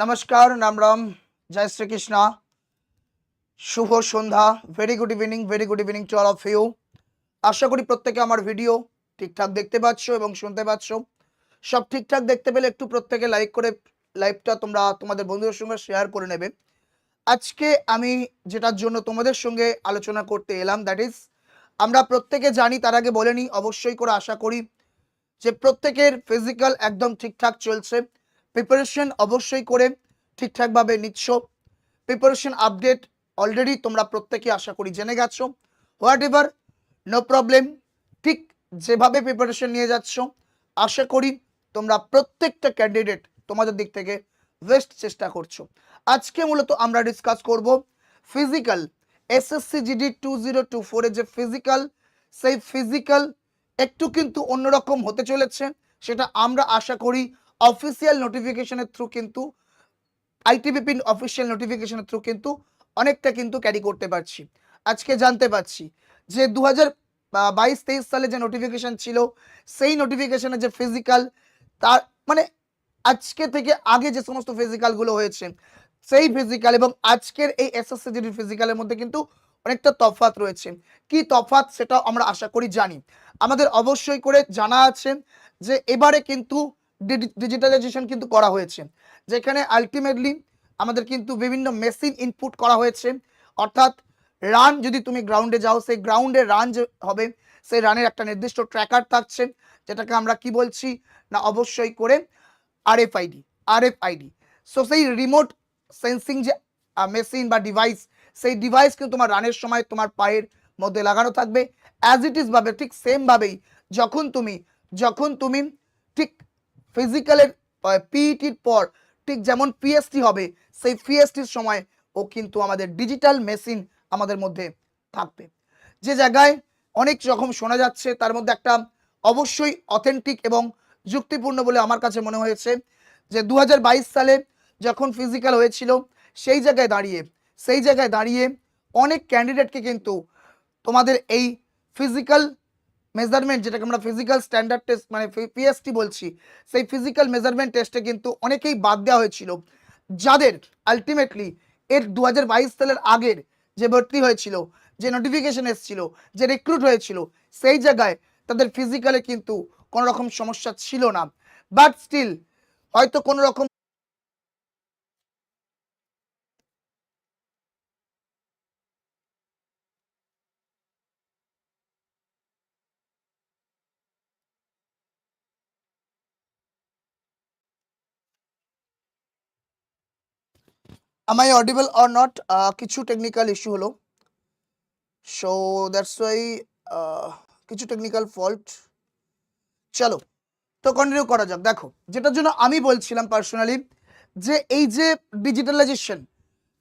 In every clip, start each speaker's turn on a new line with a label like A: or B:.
A: নমস্কার, নাম রাম, জয় শ্রীকৃষ্ণ। শুভ সন্ধ্যা very good evening very good evening to all of you আশা করি প্রত্যেকে আমার ভিডিও ঠিকঠাক দেখতে পাচ্ছ এবং শুনতে পাচ্ছ। সব ঠিকঠাক দেখতে পেলে একটু প্রত্যেকে লাইক করে লাইভটা তোমরা তোমাদের বন্ধুদের সঙ্গে শেয়ার করে নেবে। আজকে আমি যেটার জন্য তোমাদের সঙ্গে আলোচনা করতে এলাম দ্যাট ইজ আমরা প্রত্যেকে জানি, তার আগে বলে নিই, অবশ্যই করে আশা করি যে প্রত্যেকের ফিজিক্যাল একদম ঠিকঠাক চলছে। প্রিপারেশন অবশ্যই করে ঠিকঠাকভাবে নিচ্ছ। প্রিপারেশন আপডেট অলরেডি তোমরা প্রত্যেকে আশা করি জেনে গেছো। হোয়াট এভার নো প্রবলেম ঠিক যেভাবে প্রিপারেশন নিয়ে যাচ্ছ, আশা করি তোমরা প্রত্যেকটা ক্যান্ডিডেট তোমাদের দিক থেকে বেস্ট চেষ্টা করছ। আজকে মূলত আমরা ডিসকাস করব physical SSC GD two zero two ফোরের যে ফিজিক্যাল সেই ফিজিক্যাল একটু কিন্তু অন্যরকম হতে চলেছে, সেটা আমরা আশা করি অফিসিয়াল নোটিফিকেশনের থ্রু কিন্তু আইটিবিপিন অফিসিয়াল নোটিফিকেশনের থ্রু কিন্তু অনেকটা কিন্তু ক্যারি করতে পারছি। আজকে জানতে পারছি যে দু হাজার বাইশ, তেইশ সালে যে নোটিফিকেশন ছিল, সেই নোটিফিকেশনের যে ফিজিক্যাল তার মানে আজকে থেকে আগে যে সমস্ত ফিজিক্যালগুলো হয়েছে, সেই ফিজিক্যাল এবং আজকের এই এসএসসিজিডির ফিজিক্যালের মধ্যে কিন্তু অনেকটা তফাৎ রয়েছে। কি তফাৎ সেটা আমরা আশা করি জানি। আমাদের অবশ্যই করে জানা আছে যে এবারে কিন্তু ডিজিটালাইজেশন কিন্তু করা হয়েছে। যেখানে আলটিমেটলি আমাদের কিন্তু বিভিন্ন মেশিন ইনপুট করা হয়েছে। অর্থাৎ রান যদি তুমি গ্রাউন্ডে যাও, সেই গ্রাউন্ডে রান যে হবে, সেই রানের একটা নির্দিষ্ট ট্র্যাকার থাকছে, যেটাকে আমরা কি বলছি? না, অবশ্যই করে আরএফআইডি আরএফআইডি সো সেই রিমোট সেন্সিং যে মেশিন বা ডিভাইস সেই ডিভাইস কিন্তু তোমার রানের সময় তোমার পায়ের মধ্যে লাগানো থাকবে। অ্যাজ ইট ইজ ভাবে, ঠিক সেমভাবেই যখন তুমি যখন তুমি ঠিক ফিজিক্যালের পিইটির পর ঠিক যেমন পিএসটি হবে, সেই পিএসটির সময় ও কিন্তু আমাদের ডিজিটাল মেশিন আমাদের মধ্যে থাকবে। যে জায়গায় অনেক রকম শোনা যাচ্ছে, তার মধ্যে একটা অবশ্যই অথেন্টিক এবং যুক্তিপূর্ণ বলে আমার কাছে মনে হয়েছে যে দু হাজার বাইশ সালে যখন ফিজিক্যাল হয়েছিল, সেই জায়গায় দাঁড়িয়ে, সেই জায়গায় দাঁড়িয়ে অনেক ক্যান্ডিডেটকে কিন্তু তোমাদের এই ফিজিক্যাল মেজারমেন্ট যেটাকে আমরা ফিজিক্যাল স্ট্যান্ডার্ড টেস্ট মানে পিএসটি বলছি, সেই ফিজিক্যাল মেজারমেন্ট টেস্টে কিন্তু অনেকেই বাদ দেওয়া হয়েছিল, যাদের আলটিমেটলি এর দু হাজার বাইশ সালের আগের যে ভর্তি হয়েছিল, যে নোটিফিকেশন এসেছিল, যে রিক্রুট হয়েছিল, সেই জায়গায় তাদের ফিজিক্যালে কিন্তু কোনো রকম সমস্যা ছিল না। বাট স্টিল হয়তো কোনো রকম am I audible or not? Uh, কিছু টেকনিক্যাল ইস্যু হলো। সো দ্যাটস ওয়াই কিছু টেকনিক্যাল ফল্ট চলো তো কন্টিনিউ করা যাক। দেখো যেটার জন্য আমি বলছিলাম পার্সোনালি যে এই যে ডিজিটালাইজেশন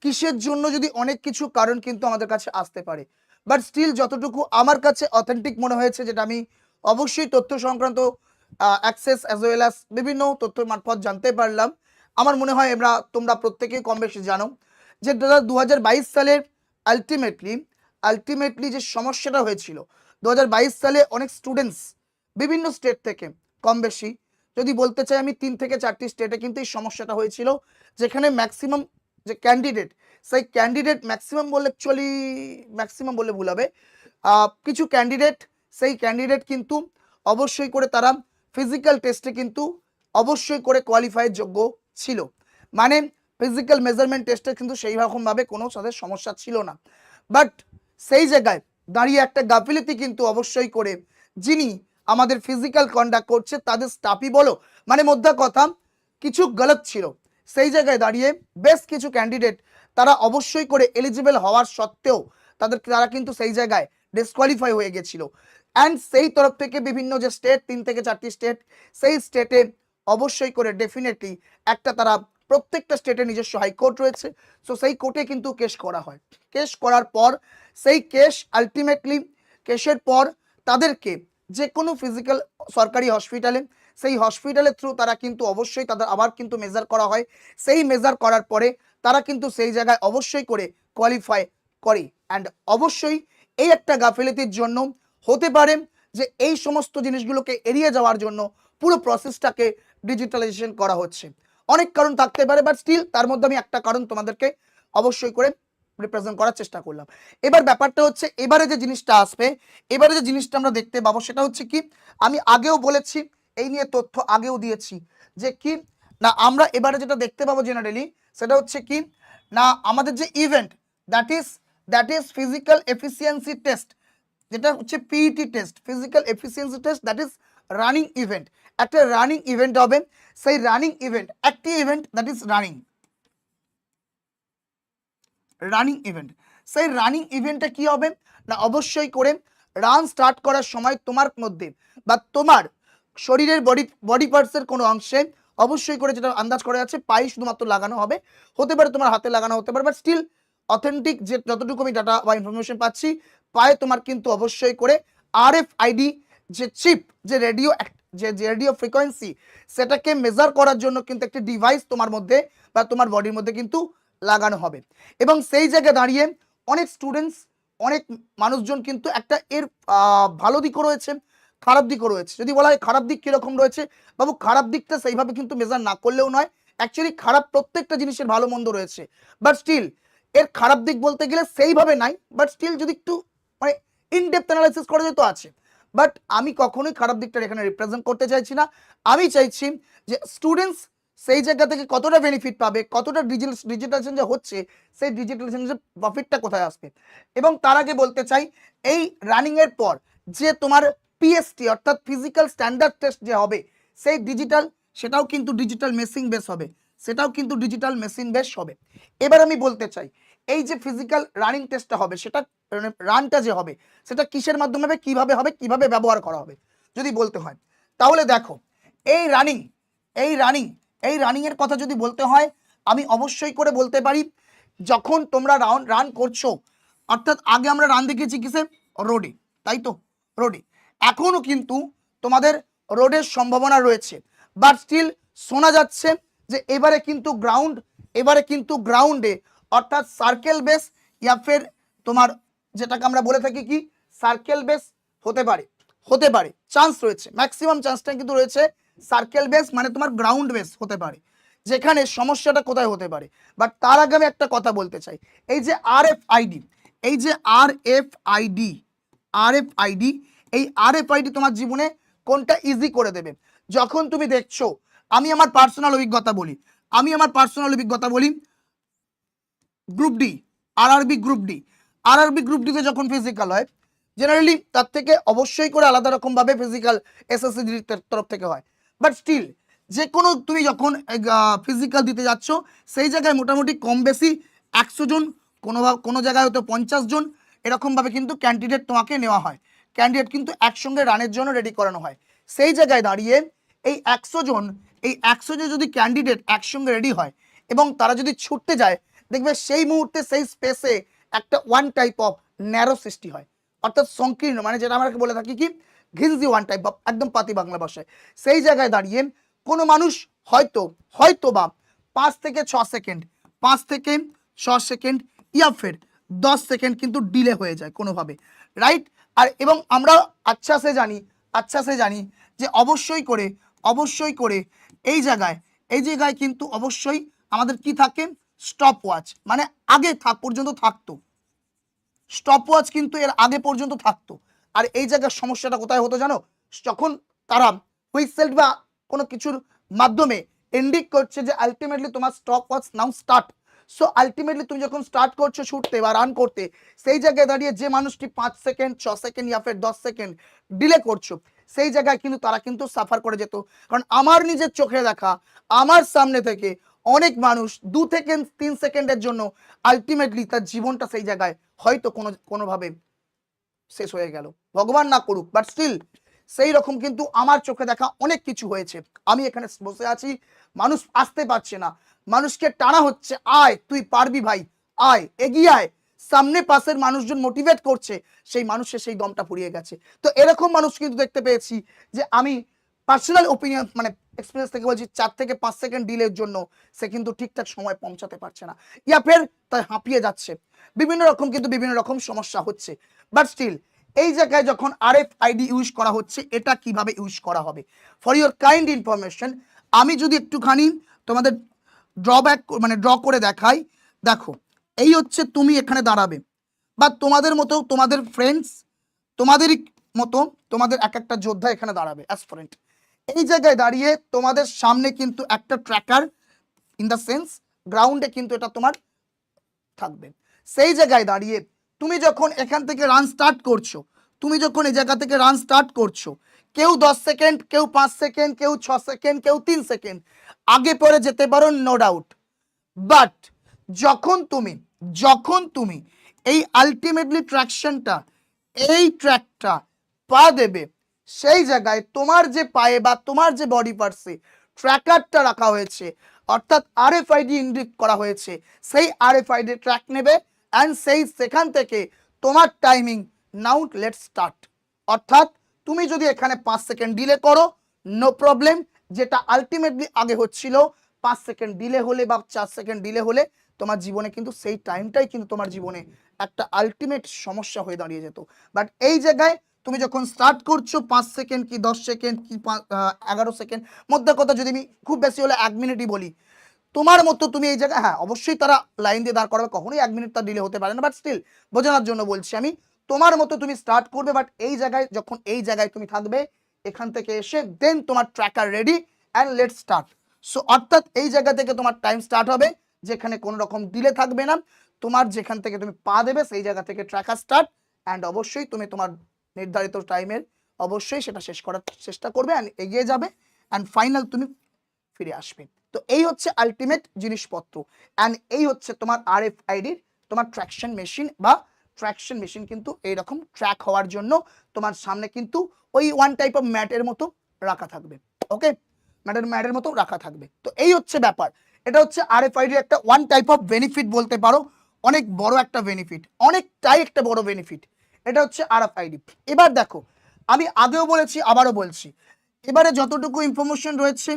A: কিসের জন্য যদি অনেক কিছু কারণ কিন্তু আমাদের কাছে আসতে পারে? বাট স্টিল যতটুকু আমার কাছে অথেন্টিক মনে হয়েছে যেটা আমি অবশ্যই তথ্য সংক্রান্ত অ্যাক্সেস অ্যাজ ওয়েল অ্যাজ বিভিন্ন তথ্য মারফত জানতে পারলাম। আমার মনে হয় আমরা তোমরা প্রত্যেকেই কম বেশি জানো যে দাদা দু সালের আলটিমেটলি আলটিমেটলি যে সমস্যাটা হয়েছিল দু হাজার বাইশ সালে অনেক স্টুডেন্টস বিভিন্ন স্টেট থেকে কম বেশি, যদি বলতে চাই আমি তিন থেকে চারটি স্টেটে কিন্তু এই সমস্যাটা হয়েছিল, যেখানে ম্যাক্সিমাম যে ক্যান্ডিডেট সেই ক্যান্ডিডেট ম্যাক্সিমাম বললে অ্যাকচুয়ালি ম্যাক্সিমাম বললে ভুল হবে কিছু ক্যান্ডিডেট সেই ক্যান্ডিডেট কিন্তু অবশ্যই করে তারা ফিজিক্যাল টেস্টে কিন্তু অবশ্যই করে কোয়ালিফাইয়ের যোগ্য ছিল। মানে ফিজিক্যাল মেজারমেন্ট টেস্টে কিন্তু সেই রকমভাবে কোনো তাদের সমস্যা ছিল না। বাট সেই জায়গায় দাঁড়িয়ে একটা গাফিলতি কিন্তু অবশ্যই করে যিনি আমাদের ফিজিক্যাল কন্ডাক্ট করছে, তাদের স্টাফই বলো মানে মধ্যে কথা, কিছু গলত ছিল। সেই জায়গায় দাঁড়িয়ে বেশ কিছু ক্যান্ডিডেট তারা অবশ্যই করে এলিজিবল হওয়ার সত্ত্বেও তাদের তারা কিন্তু সেই জায়গায় ডিসকোয়ালিফাই হয়ে গেছিল। অ্যান্ড সেই তরফ থেকে বিভিন্ন যে স্টেট তিন থেকে চারটি স্টেট সেই স্টেটে অবশ্যই করে ডেফিনেটলি একটা তারা প্রত্যেকটা স্টেটে নিজস্ব হাইকোর্ট রয়েছে। সো সেই কোর্টে কিন্তু কেস করা হয়। কেস করার পর সেই কেস আলটিমেটলি কেসের পর তাদেরকে যে কোনো ফিজিক্যাল সরকারি হসপিটালে সেই হসপিটালের থ্রু তারা কিন্তু অবশ্যই তাদের আবার কিন্তু মেজার করা হয়। সেই মেজার করার পরে তারা কিন্তু সেই জায়গায় অবশ্যই করে কোয়ালিফাই করে। অ্যান্ড অবশ্যই এই একটা গাফিলতির জন্য হতে পারে যে এই সমস্ত জিনিসগুলোকে এড়িয়ে যাওয়ার জন্য পুরো প্রসেসটাকে ডিজিটালাইজেশন করা হচ্ছে। অনেক কারণ থাকতে পারে বাট স্টিল তার মধ্যে আমি একটা কারণ তোমাদেরকে অবশ্যই করে রিপ্রেজেন্ট করার চেষ্টা করলাম। এবার ব্যাপারটা হচ্ছে, এবারে যে জিনিসটা আসবে, এবারে যে জিনিসটা আমরা দেখতে পাবো সেটা হচ্ছে কি, আমি আগেও বলেছি, এই নিয়ে তথ্য আগেও দিয়েছি যে কি, না আমরা এবারে যেটা দেখতে পাবো জেনারেলি সেটা হচ্ছে কি, না আমাদের যে event that is that is physical efficiency test যেটা হচ্ছে PET test physical efficiency test that is running event একটা রানিং ইভেন্ট হবে। সেই রানিং ইভেন্ট একটি event that is running running event সেই রানিং ইভেন্টটা কি হবে? না, অবশ্যই করে রান স্টার্ট করার সময় তোমার মধ্যে বা তোমার শরীরের বডি বডি পার্টসের কোনো অংশে অবশ্যই করে যেটা আন্দাজ করা যাচ্ছে পায়ে শুধুমাত্র লাগানো হবে। হতে পারে তোমার হাতে লাগানো হতে পারে বাট স্টিল অথেন্টিক যে যতটুকু আমি ডাটা বা ইনফরমেশন পাচ্ছি, পায়ে তোমার কিন্তু অবশ্যই করে আর এফ আইডি যে চিপ যে রেডিও যে রেডিও ফ্রিকোয়েন্সি সেটাকে মেজার করার জন্য কিন্তু একটি ডিভাইস তোমার মধ্যে বা তোমার বডির মধ্যে কিন্তু লাগানো হবে। এবং সেই জায়গায় দাঁড়িয়ে অনেক স্টুডেন্টস অনেক মানুষজন কিন্তু একটা এর ভালো দিকও রয়েছে, খারাপ দিকও রয়েছে। যদি বলা হয় খারাপ দিক কীরকম রয়েছে, বাবু খারাপ দিকটা সেইভাবে কিন্তু মেজার না করলেও নয় অ্যাকচুয়ালি খারাপ প্রত্যেকটা জিনিসের ভালো মন্দ রয়েছে। বাট স্টিল এর খারাপ দিক বলতে গেলে সেইভাবে নাই বাট স্টিল যদি একটু মানে ইনডেপথ অ্যানালাইসিস করা যেত আছে। বাট আমি কখনোই খারাপ দিকটা এখানে রিপ্রেজেন্ট করতে চাইছি না। আমি চাইছি যে স্টুডেন্টস সেই জায়গা থেকে কতটা বেনিফিট পাবে, কতটা ডিজিটাল ডিজিটালাইজেশন যে হচ্ছে, সেই ডিজিটালাইজেশনের প্রফিটটা কোথায় আসবে? এবং তার আগে বলতে চাই, এই রানিং এর পর যে তোমার পিএসটি অর্থাৎ ফিজিক্যাল স্ট্যান্ডার্ড টেস্ট যে হবে, সেই ডিজিটাল সেটাও কিন্তু ডিজিটাল মেশিন বেস হবে। সেটাও কিন্তু ডিজিটাল মেশিন বেস হবে। এবার আমি বলতে চাই, এই যে ফিজিক্যাল রানিং টেস্টটা হবে, সেটা রানটা যে হবে, সেটা কিসের মাধ্যমে হবে, কীভাবে হবে, কীভাবে ব্যবহার করা হবে, যদি বলতে হয়। তাহলে দেখো, এই রানিং এই রানিং এই রানিং এর কথা যদি বলতে হয়, আমি অবশ্যই করে বলতে পারি, যখন তোমরা রাউন্ড রান করছ, অর্থাৎ আগে আমরা রান দেখেছি কিসে? রোডে তাই তো? রোডে এখনও কিন্তু তোমাদের রোডের সম্ভাবনা রয়েছে বাট স্টিল শোনা যাচ্ছে যে এবারে কিন্তু গ্রাউন্ড এবারে কিন্তু গ্রাউন্ডে অর্থাৎ সার্কেল বেস ইয়া ফের তোমার যেটাকে আমরা বলে থাকি কি? সার্কেল বেস হতে পারে। হতে পারে। চান্স রয়েছে। ম্যাক্সিমাম চান্সটা কিন্তু রয়েছে সার্কেল বেস মানে তোমার গ্রাউন্ড বেস হতে পারে। যেখানে সমস্যাটা কোথায় হতে পারে। বাট তার আগে আমি একটা কথা বলতে চাই। এই যে আর এফ আইডি এই যে R F ID R F ID এই আর এফ আইডি তোমার জীবনে কোনটা ইজি করে দেবে? যখন তুমি দেখছ, আমি আমার পার্সোনাল অভিজ্ঞতা বলি। আমি আমার পার্সোনাল অভিজ্ঞতা বলি গ্রুপ ডি আর RRB group D RRB group ডিতে যখন ফিজিক্যাল হয় জেনারেলি তার থেকে অবশ্যই করে আলাদা রকমভাবে ফিজিক্যাল এসএসসি তরফ থেকে হয়। বাট স্টিল যে কোনো তুমি যখন ফিজিক্যাল দিতে যাচ্ছ, সেই জায়গায় মোটামুটি কম বেশি একশো জন, কোনো কোনো জায়গায় হয়তো পঞ্চাশ জন, এরকমভাবে কিন্তু ক্যান্ডিডেট তোমাকে নেওয়া হয়। ক্যান্ডিডেট কিন্তু একসঙ্গে রানের জন্য রেডি করানো হয়। সেই জায়গায় দাঁড়িয়ে এই একশো জন, এই একশো জন যদি ক্যান্ডিডেট একসঙ্গে রেডি হয় এবং তারা যদি ছুটতে যায়, দেখবে সেই মুহূর্তে, সেই স্পেসে একটা ওয়ান টাইপ অফ ন্যারো সৃষ্টি হয়। অর্থাৎ সংকীর্ণ মানে যেটা আমরা বলে থাকি কি? ঘিনজি ওয়ান টাইপ অফ একদম পাতি বাংলা ভাষায়। সেই জায়গায় দাঁড়িয়ে কোনো মানুষ হয়তো হয়তো বা পাঁচ থেকে ছ সেকেন্ড পাঁচ থেকে ছ সেকেন্ড ইয়া ফের দশ সেকেন্ড কিন্তু ডিলে হয়ে যায় কোনোভাবে। রাইট আর এবং আমরা আচ্ছা সে জানি আচ্ছা সে জানি যে অবশ্যই করে অবশ্যই করে এই জায়গায় এই জায়গায় কিন্তু অবশ্যই আমাদের কি থাকে? স্টপ ওয়াচ মানে আগে থাক, পর্যন্ত থাকতো। স্টপ ওয়াচ কিন্তু এর আগে পর্যন্ত থাকতো। আর এই জায়গার সমস্যাটা কোথায় হতো জানো? যখন তারা হুইসেল বা কোনো কিছুর মাধ্যমে ইন্ডিক করছে যে আলটিমেটলি তোমার stopwatch now start so ultimately তুমি যখন স্টার্ট করছ ছুটতে বা রান করতে, সেই জায়গায় দাঁড়িয়ে যে মানুষটি পাঁচ সেকেন্ড ছ সেকেন্ড ইয়া ফের দশ সেকেন্ড ডিলে করছ, সেই জায়গায় কিন্তু তারা কিন্তু সাফার করে যেত। কারণ আমার নিজের চোখে দেখা, আমার সামনে থেকে অনেক মানুষ দু থেকে তিন সেকেন্ডের জন্য আলটিমেটলি তার জীবনটা সেই জায়গায় হয়তো কোনো, কোনোভাবে শেষ হয়ে গেল। ভগবান না করুক বাট স্টিল সেই রকম কিন্তু আমার চোখে দেখা অনেক কিছু হয়েছে। আমি এখানে বসে আছি, মানুষ আসতে পারছে না। মানুষকে টানা হচ্ছে, আয়, তুই পারবি ভাই, আয়, এগিয়ে আয়। সামনে পাশের মানুষজন মোটিভেট করছে, সেই মানুষের সেই দমটা ফুরিয়ে গেছে। তো এরকম মানুষ কিন্তু দেখতে পেয়েছি যে আমি পার্সোনাল ওপিনিয়ন মানে এক্সপিরিয়েন্স থেকে বলছি, চার থেকে পাঁচ সেকেন্ড ডিলের জন্য সে কিন্তু ঠিকঠাক সময় পৌঁছাতে পারছে না। ইয়া ফের তাই হাঁপিয়ে যাচ্ছে। বিভিন্ন রকম কিন্তু বিভিন্ন রকম সমস্যা হচ্ছে। বাট স্টিল এই জায়গায় যখন আর এফ আইডি ইউজ করা হচ্ছে, এটা কীভাবে ইউজ করা হবে? ফর ইউর কাইন্ড ইনফরমেশন আমি যদি একটুখানি তোমাদের ড্রব্যাক মানে ড্র করে দেখাই, দেখো, এই হচ্ছে তুমি এখানে দাঁড়াবে। বা তোমাদের মতো, তোমাদের ফ্রেন্ডস তোমাদেরই মতো, তোমাদের এক একটা যোদ্ধা এখানে দাঁড়াবে অ্যাস অ্যাসফরেন্ট এই জায়গায় দাঁড়িয়ে তোমাদের সামনে কিন্তু একটা ট্র্যাকার ইন দ্য সেন্স গ্রাউন্ডে কিন্তু এটা তোমার থাকবে। সেই জায়গায় দাঁড়িয়ে তুমি যখন এখান থেকে রান স্টার্ট করছ, তুমি যখন এই জায়গা থেকে রান স্টার্ট করছ, কেউ দশ সেকেন্ড কেউ পাঁচ সেকেন্ড কেউ ছ সেকেন্ড কেউ তিন সেকেন্ড আগে পরে যেতে পারো নো ডাউট বাট যখন তুমি যখন তুমি এই আলটিমেটলি ট্র্যাকশনটা এই ট্র্যাকটা পা দেবে সেই জায়গায় তোমার যে পায়ে বা তোমার যে বডি পার্টসে ট্র্যাকারটা রাখা হয়েছে, অর্থাৎ আরএফআইডি ইন্ডিক করা হয়েছে, সেই আর আরএফআইডি ট্র্যাক নেবে অ্যান্ড সেই সেখান থেকে তোমার টাইমিং নাউ লেট স্টার্ট অর্থাৎ তুমি যদি এখানে পাঁচ সেকেন্ড ডিলে করো নো প্রবলেম যেটা আলটিমেটলি আগে হচ্ছিল, পাঁচ সেকেন্ড ডিলে হলে বা চার সেকেন্ড ডিলে হলে তোমার জীবনে কিন্তু সেই টাইমটাই কিন্তু তোমার জীবনে একটা আলটিমেট সমস্যা হয়ে দাঁড়িয়ে যেত। বাট এই জায়গায় তুমি যখন স্টার্ট করছ পাঁচ সেকেন্ড কি দশ সেকেন্ড কি এগারো সেকেন্ড মধ্যে কথা যদি আমি খুব বেশি হলে এক মিনিটই বলি, তোমার মতো তুমি এই জায়গায় হ্যাঁ অবশ্যই তারা লাইন দিয়ে দাঁড় করাবে, কখনোই এক মিনিট তার ডিলে হতে পারে না বাট স্টিল বোঝানোর জন্য বলছি আমি, তোমার মতো তুমি স্টার্ট করবে বাট এই জায়গায়, যখন এই জায়গায় তুমি থাকবে, এখান থেকে এসে দেন তোমার tracker ready and let start so অর্থাৎ এই জায়গা থেকে তোমার টাইম স্টার্ট হবে, যেখানে কোনো রকম ডিলে থাকবে না, তোমার যেখান থেকে তুমি পা দেবে, সেই জায়গা থেকে ট্র্যাকার স্টার্ট অ্যান্ড অবশ্যই তুমি তোমার নির্ধারিত টাইমের অবশ্যই সেটা শেষ করার চেষ্টা করবে অ্যান্ড এগিয়ে যাবে অ্যান্ড ফাইনাল তুমি ফিরে আসবে। তো এই হচ্ছে আলটিমেট জিনিসপত্র অ্যান্ড এই হচ্ছে তোমার আর এফ আইডির তোমার ট্র্যাকশন মেশিন বা ট্র্যাকশন মেশিন কিন্তু এইরকম ট্র্যাক হওয়ার জন্য তোমার সামনে কিন্তু ওই ওয়ান টাইপ অফ ম্যাটের মতো রাখা থাকবে। ওকে ম্যাটের ম্যাটের মতো রাখা থাকবে। তো এই হচ্ছে ব্যাপার। এটা হচ্ছে আর এফ আইডির একটা ওয়ান টাইপ অফ বেনিফিট বলতে পারো। অনেক বড় একটা বেনিফিট অনেকটাই একটা বড় বেনিফিট এটা হচ্ছে আর এফ আইডি। এবার দেখো, আমি আগেও বলেছি, আবারও বলছি। এবারে যতটুকু ইনফরমেশন রয়েছে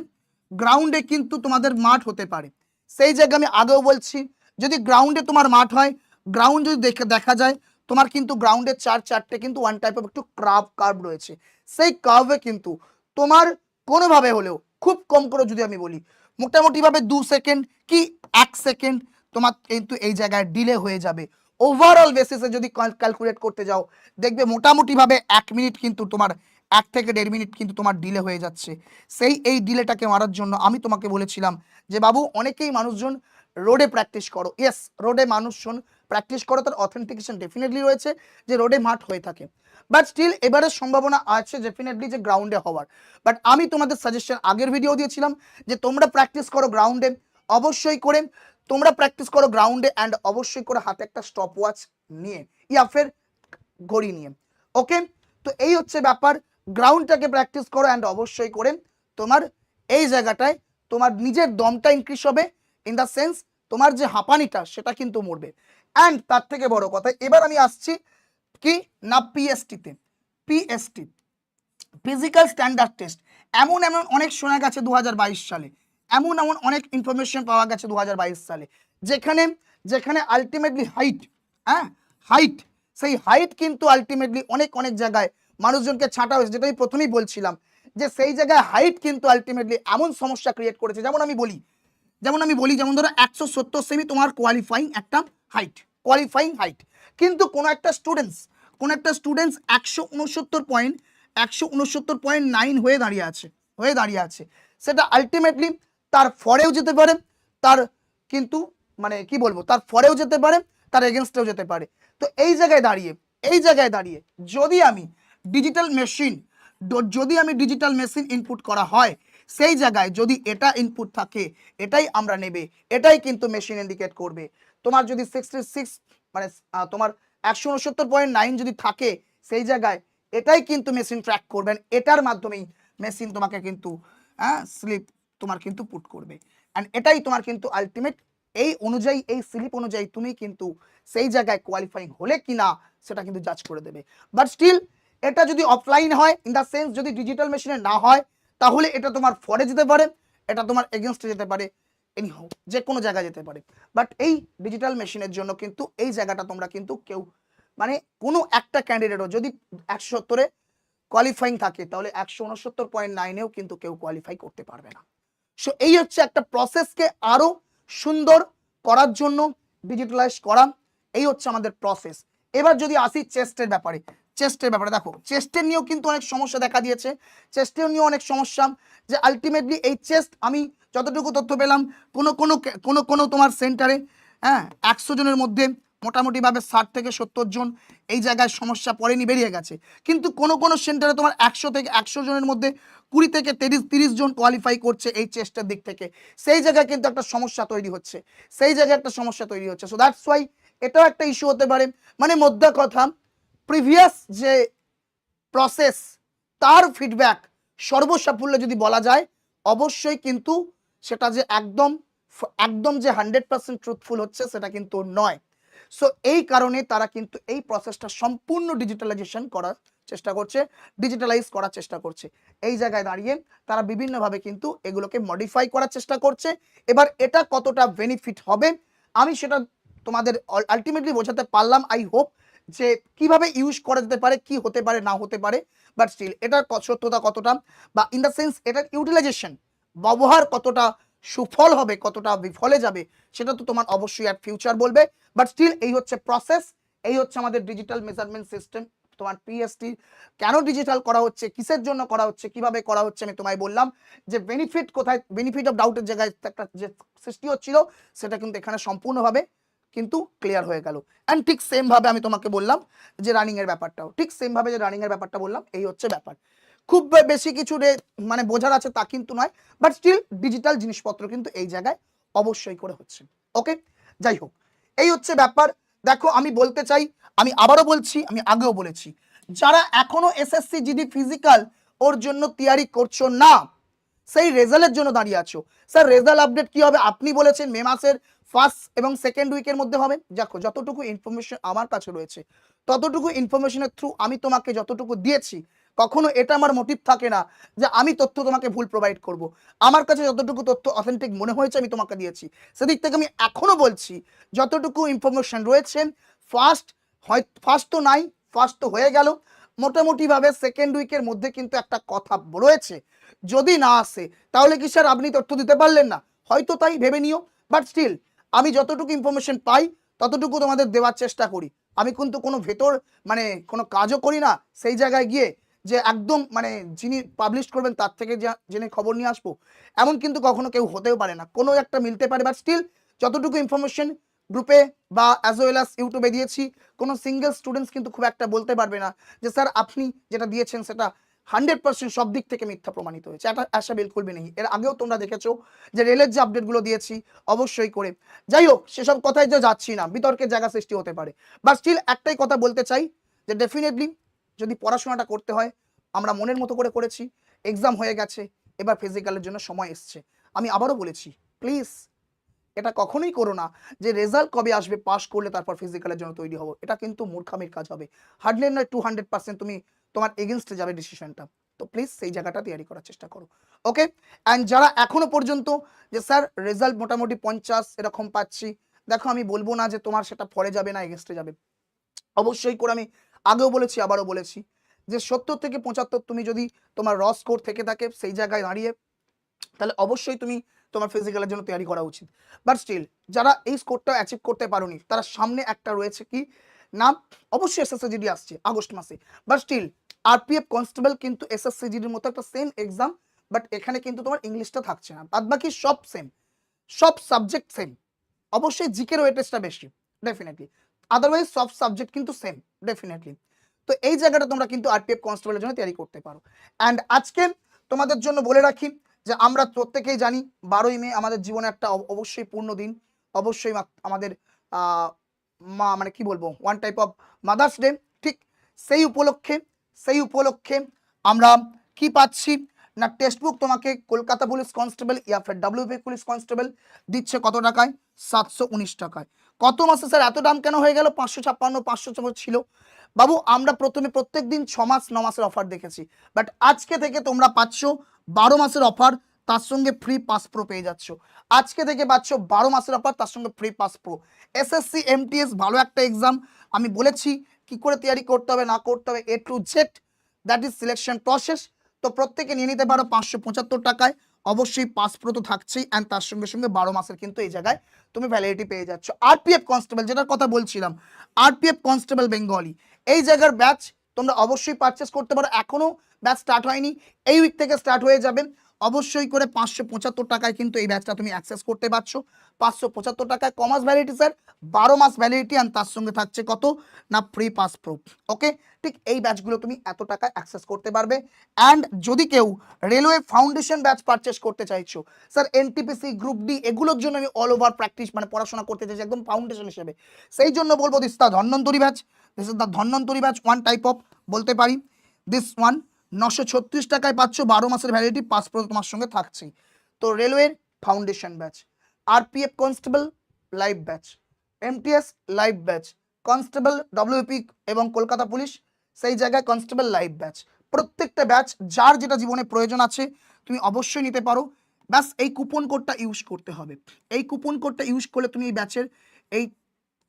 A: গ্রাউন্ডে কিন্তু তোমাদের মাঠ হতে পারে। সেই জায়গায় আমি আগেও বলছি, যদি গ্রাউন্ডে তোমার মাঠ হয় গ্রাউন্ড যদি দেখে, দেখা যায়, তোমার কিন্তু গ্রাউন্ডের চার চারটে কিন্তু ওয়ান টাইপ অফ একটু ক্রাভ কার্ভ রয়েছে। সেই কার্ভে কিন্তু তোমার কোনোভাবে হলেও, খুব কম করে যদি আমি বলি, মোটামুটিভাবে দু সেকেন্ড কি এক সেকেন্ড তোমার কিন্তু এই জায়গায় ডিলে হয়ে যাবে। ওভারঅল বেসিসে যদি ক্যালকুলেট করতে যাও, দেখবে মোটামুটিভাবে এক মিনিট কিন্তু তোমার, এক থেকে দেড় মিনিট কিন্তু তোমার ডিলে হয়ে যাচ্ছে। সেই এই ডিলেটাকে মারার জন্য আমি তোমাকে বলেছিলাম যে, বাবু, অনেকেই মানুষজন রোডে প্র্যাকটিস করো। ইয়েস রোডে মানুষজন প্র্যাকটিস করো, তার অথেন্টিকেশন ডেফিনেটলি রয়েছে যে রোডে মাঠ হয়ে থাকে। বাট স্টিল এবারে সম্ভাবনা আছে ডেফিনেটলি যে গ্রাউন্ডে হওয়ার। বাট আমি তোমাদের সাজেশন আগের ভিডিও দিয়েছিলাম যে, তোমরা প্র্যাকটিস করো গ্রাউন্ডে অবশ্যই করে তোমরা প্র্যাকটিস করো গ্রাউন্ডে অ্যান্ড অবশ্যই করে হাতে একটা স্টপ ওয়াচ নিয়ে, ইয়া ফের ঘড়ি নিয়ে। ওকে তো এই হচ্ছে ব্যাপার। গ্রাউন্ডটাকে প্র্যাকটিস করো অ্যান্ড অবশ্যই করে তোমার এই জায়গাটায় তোমার নিজের দমটা ইনক্রিজ হবে। ইন দ্য সেন্স তোমার যে হাঁপানিটা, সেটা কিন্তু মরবে। অ্যান্ড তার থেকে বড় কথা, এবার আমি আসছি কি? না পিএসটিতে পিএসটি ফিজিক্যাল স্ট্যান্ডার্ড টেস্ট এমন এমন অনেক শোনা গেছে দু হাজার বাইশ সালে। এমন এমন অনেক ইনফরমেশন পাওয়া গেছে দু হাজার বাইশ সালে। যেখানে যেখানে আলটিমেটলি হাইট হ্যাঁ? হাইট সেই হাইট কিন্তু আলটিমেটলি অনেক অনেক জায়গায় মানুষজনকে ছাঁটা হয়েছে, যেটা আমি প্রথমেই বলছিলাম যে সেই জায়গায় হাইট কিন্তু আলটিমেটলি এমন সমস্যা ক্রিয়েট করেছে, যেমন আমি বলি, যেমন আমি বলি, যেমন ধরো একশো সত্তর সেমি তোমার কোয়ালিফাইং একটা হাইট কোয়ালিফাইং হাইট কিন্তু কোনো একটা স্টুডেন্টস কোনো একটা স্টুডেন্টস একশো উনসত্তর পয়েন্ট একশো উনসত্তর পয়েন্ট নাইন হয়ে দাঁড়িয়ে আছে, হয়ে দাঁড়িয়ে আছে। সেটা আলটিমেটলি তার ফরেও যেতে পারে, তার কিন্তু মানে কি বলব, তার ফরেও যেতে পারে, তার এগেনস্টেও যেতে পারে। তো এই জায়গায় দাঁড়িয়ে, এই জায়গায় দাঁড়িয়ে যদি আমি ডিজিটাল মেশিন যদি আমি ডিজিটাল মেশিন ইনপুট করা হয়, সেই জায়গায় যদি এটা ইনপুট থাকে, এটাই আমরা নেবে, এটাই কিন্তু মেশিন ইন্ডিকেট করবে। তোমার যদি সিক্সটি সিক্স মানে তোমার একশো উনসত্তর পয়েন্ট নাইন যদি থাকে, সেই জায়গায় এটাই কিন্তু মেশিন ট্র্যাক করবেন এটার মাধ্যমেই মেশিন তোমাকে কিন্তু হ্যাঁ স্লিপ তোমার কিন্তু পুট করবে। অ্যান্ড এটাই তোমার কিন্তু আলটিমেট এই অনুযায়ী, এই স্লিপ অনুযায়ী তুমি কিন্তু সেই জায়গায় কোয়ালিফাইং হলে কি না সেটা কিন্তু জাজ করে দেবে। বাট স্টিল এটা যদি অফলাইন হয় ইন দ্য সেন্স যদি ডিজিটাল মেশিনে না হয়, তাহলে এটা তোমার ফরে যেতে পারে, এটা তোমার এগেনস্টে যেতে পারে এনি হোক যে কোনো জায়গায় যেতে পারে। বাট এই ডিজিটাল মেশিনের জন্য কিন্তু এই জায়গাটা তোমরা কিন্তু কেউ মানে কোনো একটা ক্যান্ডিডেটও যদি একশো সত্তরে কোয়ালিফাইং থাকে, তাহলে একশো উনসত্তর পয়েন্ট নাইনেও কিন্তু কেউ কোয়ালিফাই করতে পারবে না। সো এই হচ্ছে একটা প্রসেসকে আরও সুন্দর করার জন্য ডিজিটালাইজ করা। এই হচ্ছে আমাদের প্রসেস এবার যদি আসি চেস্টের ব্যাপারে। চেস্টের ব্যাপারে দেখো চেস্টের নিয়েও কিন্তু অনেক সমস্যা দেখা দিয়েছে। চেস্টের নিয়েও অনেক সমস্যা যে আলটিমেটলি এই চেস্ট আমি যতটুকু তথ্য পেলাম, কোনো কোনো কোনো কোনো তোমার সেন্টারে হ্যাঁ একশো জনের মধ্যে মোটামুটিভাবে ষাট থেকে সত্তর জন এই জায়গায় সমস্যা পড়েনি, বেরিয়ে গেছে। কিন্তু কোনো কোনো সেন্টারে তোমার একশো থেকে একশো জনের মধ্যে কুড়ি থেকে তিরিশ তিরিশ জন কোয়ালিফাই করছে এই চেষ্টার দিক থেকে। সেই জায়গায় কিন্তু একটা সমস্যা তৈরি হচ্ছে। সেই জায়গায় একটা সমস্যা তৈরি হচ্ছে। সো দ্যাটস ওয়াই এটাও একটা ইস্যু হতে পারে। মানে মোদ্দা কথা প্রিভিয়াস যে প্রসেস তার ফিডব্যাক সর্বসাফল্য যদি বলা যায়, অবশ্যই কিন্তু সেটা যে একদম একদম যে হান্ড্রেড পার্সেন্ট ট্রুথফুল হচ্ছে, সেটা কিন্তু নয়। সো এই কারণে তারা কিন্তু এই প্রসেসটা সম্পূর্ণ ডিজিটালাইজেশন করার চেষ্টা করছে ডিজিটালাইজ করার চেষ্টা করছে। এই জায়গায় দাঁড়িয়ে তারা বিভিন্নভাবে কিন্তু এগুলোকে মডিফাই করার চেষ্টা করছে। এবার এটা কতটা বেনিফিট হবে, আমি সেটা তোমাদের আলটিমেটলি বোঝাতে পারলাম আই হোপ যে কীভাবে ইউজ করা যেতে পারে, কি হতে পারে, না হতে পারে বাট স্টিল এটার সত্যতা কতটা, বা ইন দ্য সেন্স এটার ইউটিলাইজেশন ব্যবহার কতটা সুফল হবে, কতটা বিফলে যাবে, সেটা তো তোমার অবশ্যই অ্যাট ফিউচার বলবে। বাট স্টিল এই হচ্ছে প্রসেস এই হচ্ছে আমাদের ডিজিটাল মেজারমেন্ট সিস্টেম তোমার পিএসটি কেন ডিজিটাল করা হচ্ছে, কিসের জন্য করা হচ্ছে, কীভাবে করা হচ্ছে, আমি তোমায় বললাম যে বেনিফিট কোথায় বেনিফিট অফ ডাউটের জায়গায় একটা যে সৃষ্টি হচ্ছিল, সেটা কিন্তু এখানে সম্পূর্ণভাবে কিন্তু ক্লিয়ার হয়ে গেল। অ্যান্ড ঠিক সেমভাবে আমি তোমাকে বললাম যে রানিংয়ের ব্যাপারটাও, ঠিক সেমভাবে যে রানিং এর ব্যাপারটা বললাম, এই হচ্ছে ব্যাপার। খুব বেশি কিছু মানে বোঝার আছে তা কিন্তু নয় বাট স্টিল ডিজিটাল জিনিসপত্র কিন্তু এই জায়গায় অবশ্যই করে হচ্ছে। ওকে যাই হোক, এই হচ্ছে ব্যাপার। দেখো, আমি বলতে চাই, আমি আবারও বলছি, আমি আগেও বলেছি, যারা এখনও এসএসসি জিডি ফিজিক্যাল ওর জন্য তৈরি করছ না, সেই রেজাল্টের জন্য দাঁড়িয়ে আছো। স্যার রেজাল্ট আপডেট কি হবে? আপনি বলেছেন মে মাসের ফার্স্ট এবং সেকেন্ড উইকের মধ্যে হবে। দেখো, যতটুকু ইনফরমেশন আমার কাছে রয়েছে, ততটুকু ইনফরমেশনের থ্রু আমি তোমাকে যতটুকু দিয়েছি কখনো এটা আমার মোটিভ থাকে না যে আমি তথ্য তোমাকে ভুল প্রোভাইড করব। আমার কাছে যতটুকু তথ্য অথেন্টিক মনে হয়েছে আমি তোমাকে দিয়েছি। সেদিক থেকে আমি এখনও বলছি, যতটুকু ইনফরমেশন রয়েছেন ফার্স্ট হয় ফার্স্ট তো নাই ফার্স্ট তো হয়ে গেল। মোটামুটিভাবে সেকেন্ড উইকের মধ্যে কিন্তু একটা কথা রয়েছে। যদি না আসে, তাহলে কি স্যার আপনি তথ্য দিতে পারলেন না? হয়তো তাই ভেবে নিও বাট স্টিল আমি যতটুকু ইনফরমেশন পাই, ততটুকু তোমাদের দেওয়ার চেষ্টা করি। আমি কিন্তু কোনো ভেতর মানে কোনো কাজও করি না, সেই জায়গায় গিয়ে যে একদম মানে যিনি পাবলিশ করবেন তার থেকে জেনে খবর নিয়ে আসব। এমন কিন্তু কখনো কেউ হতেও পারে না। কোনো একটা মিলতে পারে বাট স্টিল যতটুকু ইনফরমেশন গ্রুপে বা অ্যাজ ওয়েল অ্যাজ ইউটিউবে দিয়েছি, কোনো সিঙ্গেল স্টুডেন্টস কিন্তু খুব একটা বলতে পারবে না যে, স্যার, আপনি যেটা দিয়েছেন সেটা হান্ড্রেড পার্সেন্ট সব দিক থেকে মিথ্যা প্রমাণিত হয়েছে। এটা আশা বিলকুল নেই। এর আগেও তোমরা দেখেছ যে রেলের যে আপডেটগুলো দিয়েছি, অবশ্যই করে। যাই হোক, সেসব কথায় যে যাচ্ছি না। বিতর্কের জায়গা সৃষ্টি হতে পারে। বা স্টিল একটাই কথা বলতে চাই যে ডেফিনেটলি যদি পড়াশোনাটা করতে হয়, আমরা মনের মতো করে করেছি এক্সাম হয়ে গেছে, এবার ফিজিক্যালের জন্য সময় এসছে। আমি আবারও বলেছি প্লিজ এটা কখনোই করো না যে রেজাল্ট কবে আসবে পাস করলে তারপর ফিজিক্যালের জন্য তৈরি হব। এটা কিন্তু মূর্খামির কাজ হবে। হার্ডলি নয় টু হান্ড্রেড পার্সেন্ট তুমি তোমার এগেনস্টে যাবে ডিসিশনটা তো প্লিজ সেই জায়গাটা তৈরি করার চেষ্টা করো। ওকে অ্যান্ড যারা এখনও পর্যন্ত যে, স্যার রেজাল্ট মোটামুটি পঞ্চাশ, এরকম পাচ্ছি। দেখো, আমি বলব না যে তোমার সেটা ফলে যাবে না এগেনস্টে যাবে। অবশ্যই করে আমি আগেও বলেছি, আবারও বলেছি যে সত্তর থেকে পঁচাত্তর তুমি যদি তোমার র স্কোর থেকে থাকে সেই জায়গায় দাঁড়িয়ে, তাহলে অবশ্যই তুমি তোমার ফিজিক্যালের জন্য তৈরি করা উচিত। বাট স্টিল যারা এই স্কোরটা অ্যাচিভ করতে পারোনি, তারা সামনে একটা রয়েছে কি? নাম অবশ্যই এসএসসিজিডি আসছে আগস্ট মাসে। বাট স্টিল আরপিএফ কনস্টেবল কিন্তু এসএসসিজিডির মতো একটা সেম এক্সাম বাট এখানে কিন্তু তোমার ইংলিশটা থাকছে না। বাদ বাকি সব সেম সব সাবজেক্ট সেম অবশ্যই জিকের ওয়েটেজটা বেশি ডেফিনেটলি আদারওয়াইজ সব সাবজেক্ট কিন্তু সেম ডেফিনেটলি তো এই জায়গাটা তোমরা কিন্তু আরপিএফ কনস্টেবলের জন্য তৈরি করতে পারো। অ্যান্ড আজকে তোমাদের জন্য বলে রাখি যে আমরা প্রত্যেকেই জানি বারোই মে আমাদের জীবনে একটা অব- অবশ্যই পূর্ণ দিন। অবশ্যই আমাদের মা মানে কি বলব one type of Mother's Day ঠিক সেই উপলক্ষে সেই উপলক্ষে আমরা কি পাচ্ছি? না টেক্সট বুক তোমাকে কলকাতা পুলিশ কনস্টেবল ইয়া ফের ডাব্লিউপি পুলিশ কনস্টেবল দিচ্ছে কত টাকায়? সাতশো উনিশ টাকায়। কত মাসে স্যার? এত দাম কেন হয়ে গেল? পাঁচশো ছাপ্পান্ন, পাঁচশো ছিল। বাবু, আমরা প্রথমে প্রত্যেক দিন ছ মাস, ন মাসের অফার দেখেছি। বাট আজকে থেকে তোমরা পাচ্ছ বারো মাসের অফার তার সঙ্গে ফ্রি পাস প্রো পেয়ে যাচ্ছ। আজকে থেকে পাচ্ছ বারো মাসের অফার তার সঙ্গে free pass pro SSC MTS ভালো একটা এক্সাম আমি বলেছি, কি করে তৈরি করতে হবে, না করতে হবে A to Z that is selection process তো প্রত্যেকে নিয়ে নিতে পারো পাঁচশো পঁচাত্তর টাকায়। অবশ্যই পাস প্রো তো থাকছেই অ্যান্ড তার সঙ্গে সঙ্গে বারো মাসের কিন্তু এই জায়গায় তুমি ভ্যালিডিটি পেয়ে যাচ্ছ। আরপিএফ কনস্টেবল যেটার কথা বলছিলাম আরপিএফ কনস্টেবল বেঙ্গলি এই জায়গার ব্যাচ তোমরা অবশ্যই পারচেস করতে পারো। এখনও ব্যাচ স্টার্ট হয়নি, এই উইক থেকে স্টার্ট হয়ে যাবে। অবশ্যই করে পাঁচশো পঁচাত্তর টাকায় কিন্তু এই ব্যাচটা তুমি অ্যাক্সেস করতে পারছ। পাঁচশো পঁচাত্তর টাকায় কমার্স ভ্যালিডিটি স্যার বারো মাস ভ্যালিডিটি আর তার সঙ্গে থাকছে কত? না ফ্রি পাস প্রুফ ওকে ঠিক এই ব্যাচগুলো তুমি এত টাকায় অ্যাক্সেস করতে পারবে। অ্যান্ড যদি কেউ রেলওয়ে ফাউন্ডেশন ব্যাচ পারচেস করতে চাইছো স্যার এনটিপিসি গ্রুপ ডি এগুলোর জন্য আমি অল ওভার প্র্যাকটিস মানে পড়াশোনা করতে চাইছি একদম ফাউন্ডেশন হিসেবে। সেই জন্য বলব this the Dhanvantari batch this is the Dhanvantari batch one type of বলতে পারি দিস ওয়ান নশো ছত্রিশ টাকায় পাচ্ছ বারো মাসের ভ্যালিডিটি পাস প্রো তোমার সঙ্গে থাকছেই তো রেলওয়ের foundation batch RPF constable live batch MTS live batch constable WP এবং কলকাতা পুলিশ, সেই জায়গায় কনস্টেবল লাইভ ব্যাচ প্রত্যেকটা ব্যাচ যার যেটা জীবনে প্রয়োজন আছে, তুমি অবশ্যই নিতে পারো। ব্যাস, এই কুপন কোডটা ইউজ করতে হবে। এই কুপন কোডটা ইউজ করলে তুমি এই ব্যাচের এই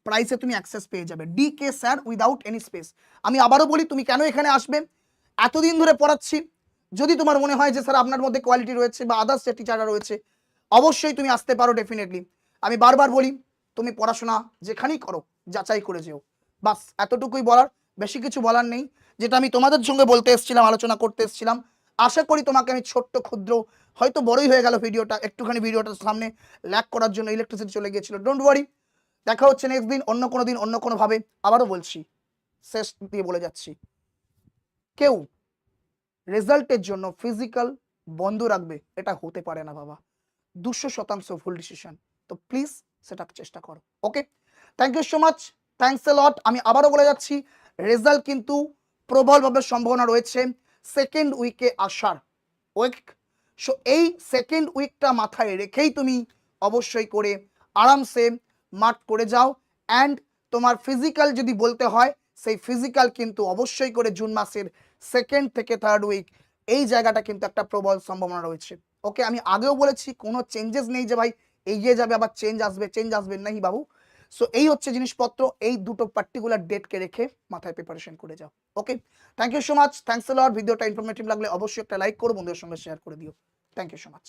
A: প্রাইসে তুমি অ্যাক্সেস পেয়ে যাবে। D K sir without any space আমি আবারও বলি, তুমি কেন এখানে আসবে? এতদিন ধরে পড়াচ্ছি, যদি তোমার মনে হয় যে, স্যার, আপনার মধ্যে কোয়ালিটি রয়েছে বা আদার্স যে টিচাররা রয়েছে, অবশ্যই তুমি আসতে পারো ডেফিনেটলি আমি বারবার বলি, তুমি পড়াশোনা যেখানেই করো, যাচাই করে যেও। বাস, এতটুকুই বলার, বেশি কিছু বলার নেই। যেটা আমি তোমাদের সঙ্গে বলতে এসেছিলাম, আলোচনা করতে এসেছিলাম, আশা করি তোমাকে আমি ছোট্ট, ক্ষুদ্র, হয়তো বড়ই হয়ে গেল ভিডিওটা, একটুখানি ভিডিওটার সামনে ল্যাক করার জন্য ইলেকট্রিসিটি চলে গিয়েছিল। ডোন্ট ওয়ারি দেখা হচ্ছে নেক্সট দিন, অন্য কোনো দিন, অন্য কোনোভাবে, আবারও বলছি, শেষ দিয়ে বলে যাচ্ছি। কেউ রেজাল্টের জন্য ফিজিক্যাল বন্ধ রাখবে, এটা হতে পারে না বাবা। দুশো শতাংশ ভুল ডিসিশন তো প্লিজ সেটা চেষ্টা করো okay thank you so much thanks a lot আমি আবারও বলে যাচ্ছি রেজাল্ট কিন্তু প্রবলভাবে সম্ভাবনা রয়েছে সেকেন্ড উইকে আসার। উইক সো এই সেকেন্ড উইকটা মাথায় রেখেই তুমি অবশ্যই করে আরামসে মাঠ করে যাও। অ্যান্ড তোমার ফিজিক্যাল যদি বলতে হয়, সেই ফিজিক্যাল কিন্তু অবশ্যই করে জুন মাসের সেকেন্ড থেকে থার্ড উইক এই জায়গাটা কিন্তু একটা প্রবল সম্ভাবনা রয়েছে। ওকে আমি আগেও বলেছি, কোনো চেঞ্জেস নেই যে ভাই এগিয়ে যাবে, আবার চেঞ্জ আসবে চেঞ্জ আসবে নাহি বাবু। সো এই হচ্ছে জিনিসপত্র, এই দুটো পার্টিকুলার ডেটকে রেখে মাথায় প্রিপারেশন করে যাও। Okay thank you so much thanks lot ভিডিওটা ইনফরমেটিভ লাগলে অবশ্যই একটা লাইক করো, বন্ধুদের সঙ্গে শেয়ার করে দিও। Thank you so much